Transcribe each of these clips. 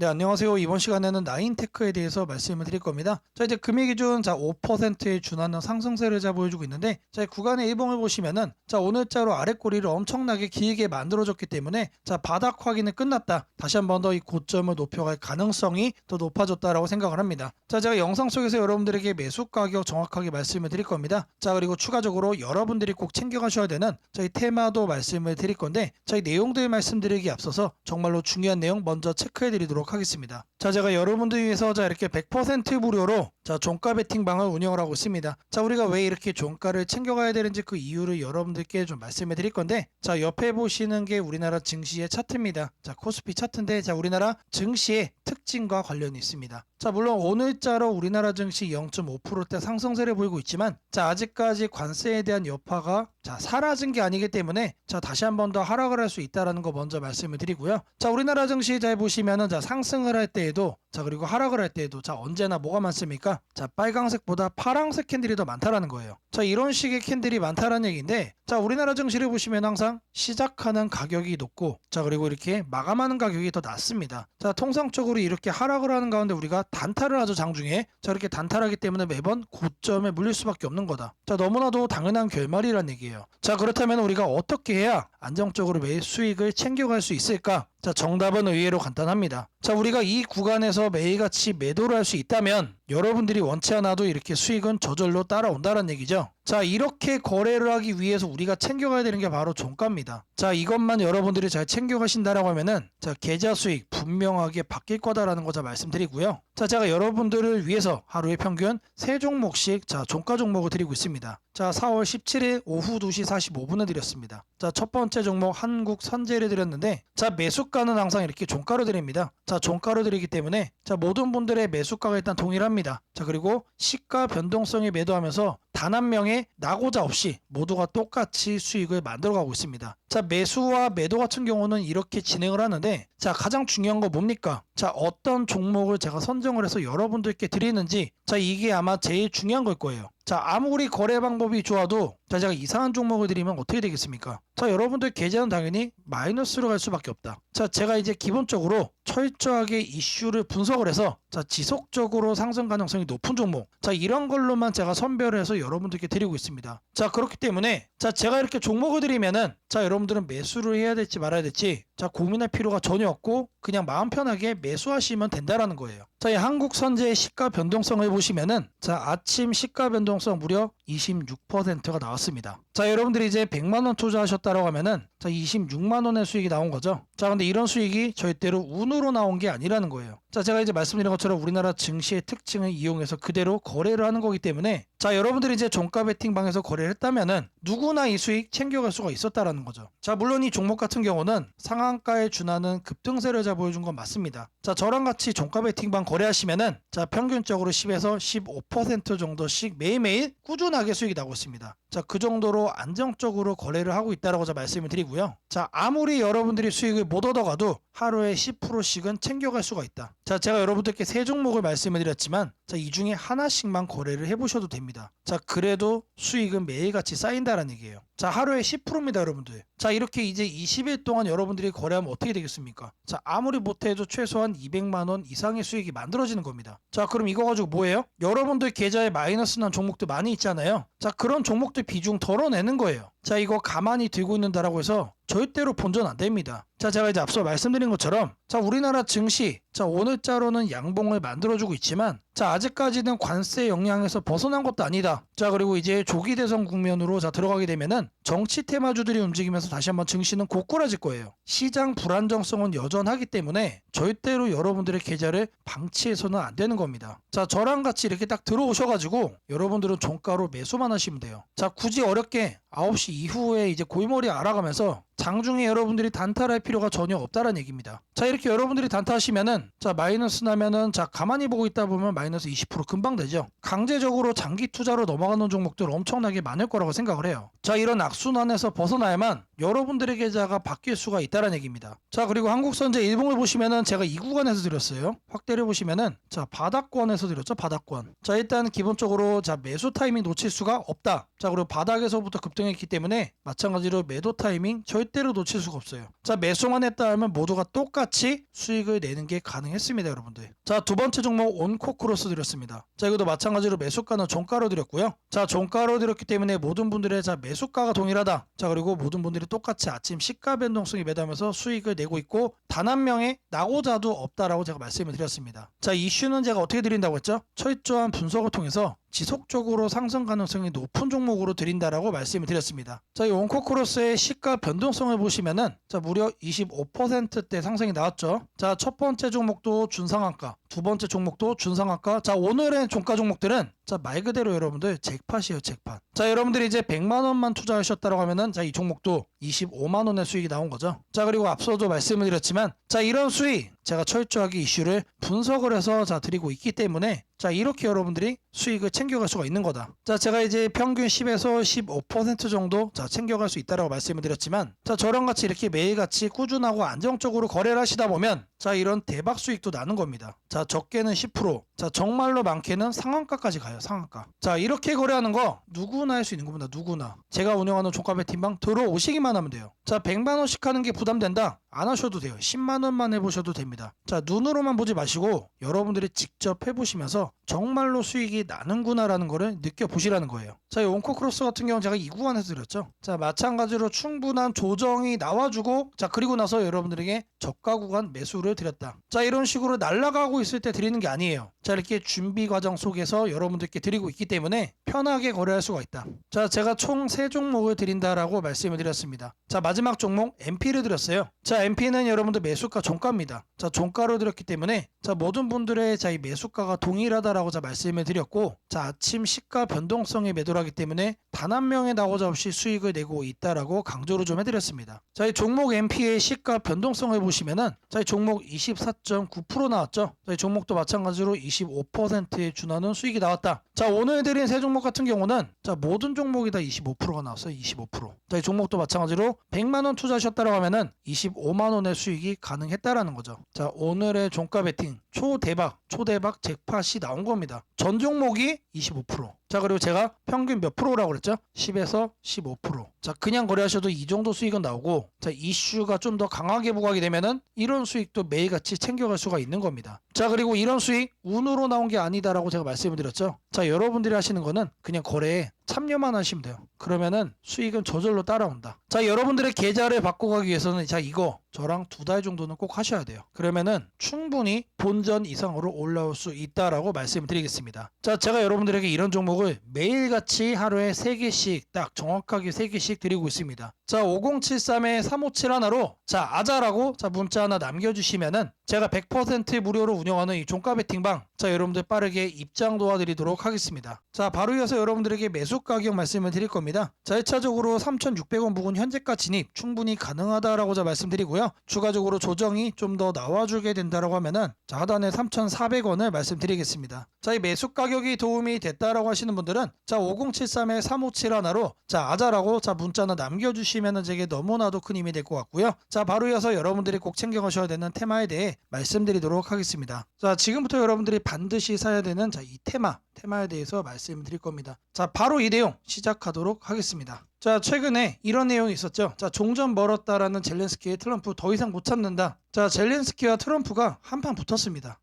네, 안녕하세요. 이번 시간에는 나인테크에 대해서 말씀을 드릴 겁니다. 자, 이제 금일 기준 자 5%에 준하는 상승세를 자 보여주고 있는데 자, 구간의 일봉을 보시면은 자, 오늘자로 아랫꼬리를 엄청나게 길게 만들어줬기 때문에 자, 바닥 확인은 끝났다. 다시 한 번 더 이 고점을 높여갈 가능성이 더 높아졌다라고 생각을 합니다. 자, 제가 영상 속에서 여러분들에게 매수 가격 정확하게 말씀을 드릴 겁니다. 자, 그리고 추가적으로 여러분들이 꼭 챙겨 가셔야 되는 저희 테마도 말씀을 드릴 건데 저희 내용들 말씀드리기 앞서서 정말로 중요한 내용 먼저 체크해 드리도록 하겠습니다. 자, 제가 여러분들 위해서 자 이렇게 100% 무료로 자 종가 베팅방을 운영을 하고 있습니다. 자, 우리가 왜 이렇게 종가를 챙겨가야 되는지 그 이유를 여러분들께 좀 말씀해 드릴 건데 자, 옆에 보시는 게 우리나라 증시의 차트입니다. 자, 코스피 차트인데 자, 우리나라 증시의 특징과 관련이 있습니다. 자, 물론 오늘자로 우리나라 증시 0.5%대 상승세를 보이고 있지만 자, 아직까지 관세에 대한 여파가 자, 사라진 게 아니기 때문에 자, 다시 한 번 더 하락을 할 수 있다라는 거 먼저 말씀을 드리고요. 자, 우리나라 증시 잘 보시면은 자, 상승을 할 때에도 자, 그리고 하락을 할 때에도 자, 언제나 뭐가 많습니까? 자, 빨강색보다 파랑색 캔들이 더 많다라는 거예요. 자, 이런 식의 캔들이 많다라는 얘기인데 자, 우리나라 증시를 보시면 항상 시작하는 가격이 높고 자, 그리고 이렇게 마감하는 가격이 더 낮습니다. 자, 통상적으로 이렇게 하락을 하는 가운데 우리가 단타를 하죠, 장중에. 자, 이렇게 단타하기 때문에 매번 고점에 물릴 수밖에 없는 거다. 자, 너무나도 당연한 결말이란 얘기예요. 자, 그렇다면 우리가 어떻게 해야 안정적으로 매일 수익을 챙겨갈 수 있을까? 자, 정답은 의외로 간단합니다. 자, 우리가 이 구간에서 매일같이 매도를 할 수 있다면 여러분들이 원치 않아도 이렇게 수익은 저절로 따라온다는 얘기죠. 자, 이렇게 거래를 하기 위해서 우리가 챙겨가야 되는 게 바로 종가입니다. 자, 이것만 여러분들이 잘 챙겨가신다라고 하면은 자, 계좌 수익 분명하게 바뀔 거다라는 거자 말씀드리고요. 자, 제가 여러분들을 위해서 하루에 평균 3종목씩 자, 종가 종목을 드리고 있습니다. 자, 4월 17일 오후 2시 45분에 드렸습니다. 자, 첫 번째 종목 한국 선제를 드렸는데 자, 매수가는 항상 이렇게 종가로 드립니다. 자, 종가로 드리기 때문에 자, 모든 분들의 매수가가 일단 동일합니다. 자, 그리고 시가 변동성에 매도하면서 단 한 명의 나고자 없이 모두가 똑같이 수익을 만들어가고 있습니다. 자, 매수와 매도 같은 경우는 이렇게 진행을 하는데 자, 가장 중요한 거 뭡니까? 자, 어떤 종목을 제가 선정을 해서 여러분들께 드리는지 자, 이게 아마 제일 중요한 걸 거예요. 자, 아무리 거래 방법이 좋아도 자, 제가 이상한 종목을 드리면 어떻게 되겠습니까? 자, 여러분들 계좌는 당연히 마이너스로 갈 수밖에 없다. 자, 제가 이제 기본적으로 철저하게 이슈를 분석을 해서 자, 지속적으로 상승 가능성이 높은 종목. 자, 이런 걸로만 제가 선별을 해서 여러분들께 드리고 있습니다. 자, 그렇기 때문에 자, 제가 이렇게 종목을 드리면은 자, 여러분 들은 매수를 해야 될지 말아야 될지 자, 고민할 필요가 전혀 없고 그냥 마음 편하게 매수하시면 된다라는 거예요. 자, 이 한국 선제의 시가 변동성을 보시면은 자, 아침 시가 변동성 무려 26%가 나왔습니다. 자, 여러분들이 이제 100만 원 투자하셨다라고 하면은 자, 26만 원의 수익이 나온 거죠. 자, 근데 이런 수익이 절대로 운으로 나온 게 아니라는 거예요. 자, 제가 이제 말씀드린 것처럼 우리나라 증시의 특징을 이용해서 그대로 거래를 하는 거기 때문에 자, 여러분들이 이제 종가 베팅 방에서 거래를 했다면은 누구나 이 수익 챙겨갈 수가 있었다라는 거죠. 자, 물론 이 종목 같은 경우는 상한가에 준하는 급등세를 자 보여준 건 맞습니다. 자, 저랑 같이 종가 베팅 방 거래하시면은 자, 평균적으로 10에서 15% 정도씩 매일매일 꾸준하게 수익이 나고 있습니다. 자, 그 정도로 안정적으로 거래를 하고 있다라고 자 말씀을 드리고요. 자, 아무리 여러분들이 수익을 못 얻어가도 하루에 10%씩은 챙겨갈 수가 있다. 자, 제가 여러분들께 세 종목을 말씀을 드렸지만 자, 이 중에 하나씩만 거래를 해 보셔도 됩니다. 자, 그래도 수익은 매일같이 쌓인다는 얘기예요. 자, 하루에 10%입니다, 여러분들. 자, 이렇게 이제 20일 동안 여러분들이 거래하면 어떻게 되겠습니까? 자, 아무리 못 해도 최소한 200만 원 이상의 수익이 만들어지는 겁니다. 자, 그럼 이거 가지고 뭐예요? 여러분들 계좌에 마이너스 난 종목들 많이 있잖아요. 자, 그런 종목들 비중 덜어내는 거예요. 자, 이거 가만히 들고 있는다라고 해서 절대로 본전 안 됩니다. 자, 제가 이제 앞서 말씀드린 것처럼 자, 우리나라 증시 자, 오늘자로는 양봉을 만들어주고 있지만 자, 아직까지는 관세 영향에서 벗어난 것도 아니다. 자, 그리고 이제 조기 대선 국면으로 자 들어가게 되면은 정치 테마주들이 움직이면서 다시 한번 증시는 고꾸라질 거예요. 시장 불안정성은 여전하기 때문에 절대로 여러분들의 계좌를 방치해서는 안 되는 겁니다. 자, 저랑 같이 이렇게 딱 들어오셔가지고 여러분들은 종가로 매수만 하시면 돼요. 자, 굳이 어렵게 9시 이후에 이제 골머리 알아가면서 장중에 여러분들이 단타할 필요가 전혀 없다는 얘기입니다. 자 이렇게 여러분들이 단타하시면은 자 마이너스 나면은 자 가만히 보고 있다 보면 마이너스 20% 금방 되죠. 강제적으로 장기 투자로 넘어가는 종목들 엄청나게 많을 거라고 생각을 해요. 자 이런 악순환에서 벗어나야만 여러분들의 계좌가 바뀔 수가 있다는 얘기입니다. 자 그리고 한국선제 일봉을 보시면은 제가 이 구간에서 드렸어요. 확대를 보시면은 자 바닥권에서 드렸죠 바닥권. 자 일단 기본적으로 자 매수 타이밍 놓칠 수가 없다. 자 그리고 바닥에서부터 급등 작동했기 때문에 마찬가지로 매도 타이밍 절대로 놓칠 수가 없어요. 자 매수만 했다 하면 모두가 똑같이 수익을 내는 게 가능했습니다 여러분들. 자 두 번째 종목 온코 크로스 드렸습니다. 자 이것도 마찬가지로 매수가는 종가로 드렸고요. 자 종가로 드렸기 때문에 모든 분들의 자 매수가가 동일하다. 자 그리고 모든 분들이 똑같이 아침 시가 변동성이 매도하면서 수익을 내고 있고 단 한 명의 낙오자도 없다라고 제가 말씀을 드렸습니다. 자 이슈는 제가 어떻게 드린다고 했죠? 철저한 분석을 통해서 지속적으로 상승 가능성이 높은 종목으로 드린다라고 말씀을 드렸습니다. 자, 이 온코크로스의 시가 변동성을 보시면은 자, 무려 25%대 상승이 나왔죠. 자, 첫 번째 종목도 준상한가, 두 번째 종목도 준상한가. 자, 오늘의 종가 종목들은 자, 말 그대로 여러분들 잭팟이에요, 잭팟. 자, 여러분들이 이제 100만 원만 투자하셨다고 하면은 자, 이 종목도 25만 원의 수익이 나온 거죠. 자, 그리고 앞서도 말씀을 드렸지만 자, 이런 수익 제가 철저하게 이슈를 분석을 해서 자, 드리고 있기 때문에 자, 이렇게 여러분들이 수익을 챙겨갈 수가 있는 거다. 자, 제가 이제 평균 10에서 15% 정도 자, 챙겨갈 수 있다라고 말씀을 드렸지만 자, 저랑 같이 이렇게 매일같이 꾸준하고 안정적으로 거래를 하시다 보면 자, 이런 대박 수익도 나는 겁니다. 자, 적게는 10%, 자, 정말로 많게는 상한가까지 가요. 상한가. 자, 이렇게 거래하는 거 누구나 할 수 있는 겁니다. 누구나. 제가 운영하는 종가배 팀방 들어오시기만 하면 돼요. 자, 100만 원씩 하는 게 부담된다. 안 하셔도 돼요. 10만 원만 해보셔도 됩니다. 자, 눈으로만 보지 마시고 여러분들이 직접 해보시면서 정말로 수익이 나는구나라는 거를 느껴보시라는 거예요. 자, 이 온코 크로스 같은 경우는 제가 2구간에서 드렸죠. 자, 마찬가지로 충분한 조정이 나와주고 자, 그리고 나서 여러분들에게 저가 구간 매수를 드렸다. 자, 이런 식으로 날아가고 있을 때 드리는 게 아니에요. 자, 이렇게 준비 과정 속에서 여러분들께 드리고 있기 때문에 편하게 거래할 수가 있다. 자, 제가 총 3종목을 드린다라고 말씀을 드렸습니다. 자, 마지막 종목 MP를 드렸어요. 자, MP는 여러분들 매수가 종가입니다. 자, 종가로 드렸기 때문에 자, 모든 분들의 자, 이 매수가가 동일하다라고 자 말씀을 드렸고 자, 아침 시가 변동성에 매도를 하기 때문에 단 한 명의 나오자 없이 수익을 내고 있다라고 강조를 좀 해드렸습니다. 자, 이 종목 MP의 시가 변동성을 보시면은 자, 이 종목 24.9% 나왔죠. 자, 이 종목도 마찬가지로 25%에 준하는 수익이 나왔다. 자, 오늘 드린 세 종목 같은 경우는 자, 모든 종목이 다 25%가 나왔어요. 25%. 자, 이 종목도 마찬가지로 100만 원 투자하셨다고 하면은 25만 원의 수익이 가능했다라는 거죠. 자, 오늘의 종가 베팅 초대박, 초대박 잭팟이 나온 겁니다. 전 종목이 25%. 자, 그리고 제가 평균 몇 프로라고 그랬죠? 10에서 15%. 자, 그냥 거래하셔도 이 정도 수익은 나오고, 자, 이슈가 좀 더 강하게 부각이 되면은 이런 수익도 매일같이 챙겨갈 수가 있는 겁니다. 자, 그리고 이런 수익 운으로 나온 게 아니다라고 제가 말씀을 드렸죠. 자, 여러분들이 하시는 거는 그냥 거래에 참여만 하시면 돼요. 그러면은 수익은 저절로 따라온다. 자, 여러분들의 계좌를 바꿔가기 위해서는 자, 이거 저랑 두 달 정도는 꼭 하셔야 돼요. 그러면은 충분히 본전 이상으로 올라올 수 있다라고 말씀을 드리겠습니다. 자, 제가 여러분들에게 이런 종목을 매일같이 하루에 3개씩 딱 정확하게 3개씩 드리고 있습니다. 자, 5073에 357 하나로 자, 아자라고 자, 문자 하나 남겨 주시면은 제가 100% 무료로 운영하는 이 종가 베팅방 자, 여러분들 빠르게 입장 도와드리도록 하겠습니다. 자, 바로 이어서 여러분들에게 매수 가격 말씀을 드릴 겁니다. 자, 1차적으로 3,600원 부근 현재가 진입 충분히 가능하다라고 자 말씀드리고요. 추가적으로 조정이 좀 더 나와주게 된다라고 하면은 자, 하단에 3,400원을 말씀드리겠습니다. 자, 이 매수 가격이 도움이 됐다라고 하시는 분들은 자, 5073에 357 하나로 자, 아자라고 자, 문자 하나 남겨주시면은 제게 너무나도 큰 힘이 될 것 같고요. 자, 바로 이어서 여러분들이 꼭 챙겨가셔야 되는 테마에 대해 말씀드리도록 하겠습니다. 자, 지금부터 여러분들이 반드시 사야 되는 자, 이 테마, 테마에 대해서 말씀드릴 겁니다. 자, 바로 이 내용 시작하도록 하겠습니다. 자, 최근에 이런 내용이 있었죠. 자, 종전 멀었다라는 젤렌스키의 트럼프 더 이상 못 참는다. 자, 젤렌스키와 트럼프가 한판 붙었습니다.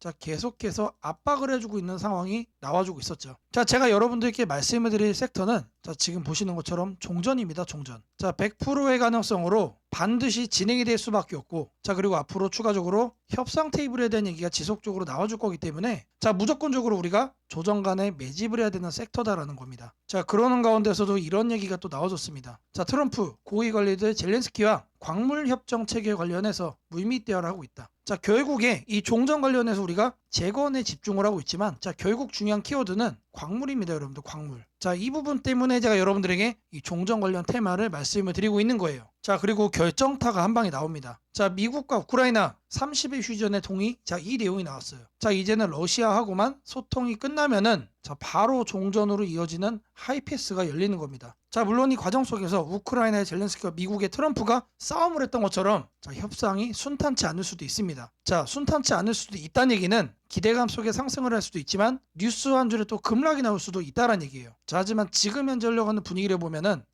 자, 계속해서 압박을 해주고 있는 상황이 나와주고 있었죠. 자, 제가 여러분들께 말씀을 드릴 섹터는 자, 지금 보시는 것처럼 종전입니다, 종전. 자, 100%의 가능성으로 반드시 진행이 될 수밖에 없고, 자, 그리고 앞으로 추가적으로 협상 테이블에 대한 얘기가 지속적으로 나와줄 거기 때문에, 자, 무조건적으로 우리가 조정 간에 매집을 해야 되는 섹터다라는 겁니다. 자, 그러는 가운데서도 이런 얘기가 또 나와줬습니다. 자, 트럼프 고위 관리들 젤렌스키와 광물 협정 체계 관련해서 물밑 대화를 하고 있다. 자 결국에 이 종전 관련해서 우리가 재건에 집중을 하고 있지만 자 결국 중요한 키워드는 광물입니다 여러분들 광물 자 이 부분 때문에 제가 여러분들에게 이 종전 관련 테마를 말씀을 드리고 있는 거예요. 자 그리고 결정타가 한 방에 나옵니다. 자 미국과 우크라이나 30일 휴전의 동의 자 이 내용이 나왔어요. 자 이제는 러시아하고만 소통이 끝나면은 자 바로 종전으로 이어지는 하이패스가 열리는 겁니다. 자 물론 이 과정 속에서 우크라이나의 젤렌스키와 미국의 트럼프가 싸움을 했던 것처럼 자 협상이 순탄치 않을 수도 있습니다. 자 순탄치 않을 수도 있다는 얘기는 기대감 속에 상승을 할 수도 있지만 뉴스 한 줄에 또 급락이 나올 수도 있다는 얘기예요. 자, 하지만 지금 현재 흘러가는 분위기를 보면은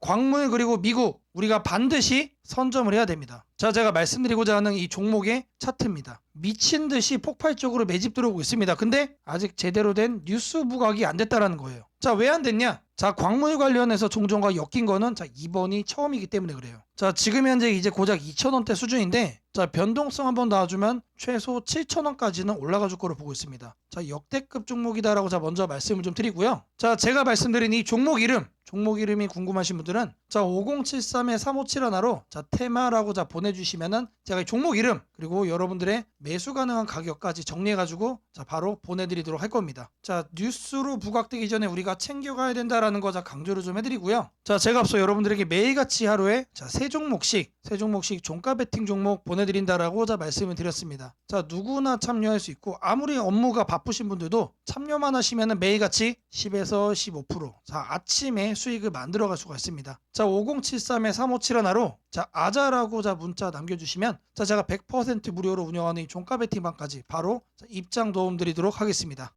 광물 그리고 미국 우리가 반드시 선점을 해야 됩니다. 자 제가 말씀드리고자 하는 이 종목의 차트입니다. 미친 듯이 폭발적으로 매집 들어오고 있습니다. 근데 아직 제대로 된 뉴스 부각이 안 됐다라는 거예요. 자 왜 안 됐냐? 자 광물 관련해서 종전과 엮인 거는 자 이번이 처음이기 때문에 그래요. 자 지금 현재 이제 고작 2,000원대 수준인데 자 변동성 한번 놔주면 최소 7,000원까지는 올라가 줄 거로 보고 있습니다. 자 역대급 종목이다라고 자 먼저 말씀을 좀 드리고요. 자 제가 말씀드린 이 종목 이름 종목 이름이 궁금하신 분들은 자 5073에 357 하나로 자 테마라고 자 보내주시면은 제가 이 종목 이름 그리고 여러분들의 매수 가능한 가격까지 정리해가지고 자 바로 보내드리도록 할 겁니다. 자 뉴스로 부각되기 전에 우리가 챙겨가야 된다라는 거 자 강조를 좀 해드리고요. 자 제가 앞서 여러분들에게 매일같이 하루에 자세 종목씩 세 종목씩 종가 베팅 종목 보내드린다라고 자 말씀을 드렸습니다. 자 누구나 참여할 수 있고 아무리 업무가 바쁘신 분들도 참여만 하시면은 매일같이 10에서 15%자 아침에 수익을 만들어갈 수가 있습니다. 자 5073에 357 하나로 자 아자라고 자 문자 남겨주시면 자 제가 100% 무료로 운영하는 이 종가 베팅방까지 바로 자, 입장 도움 드리도록 하겠습니다.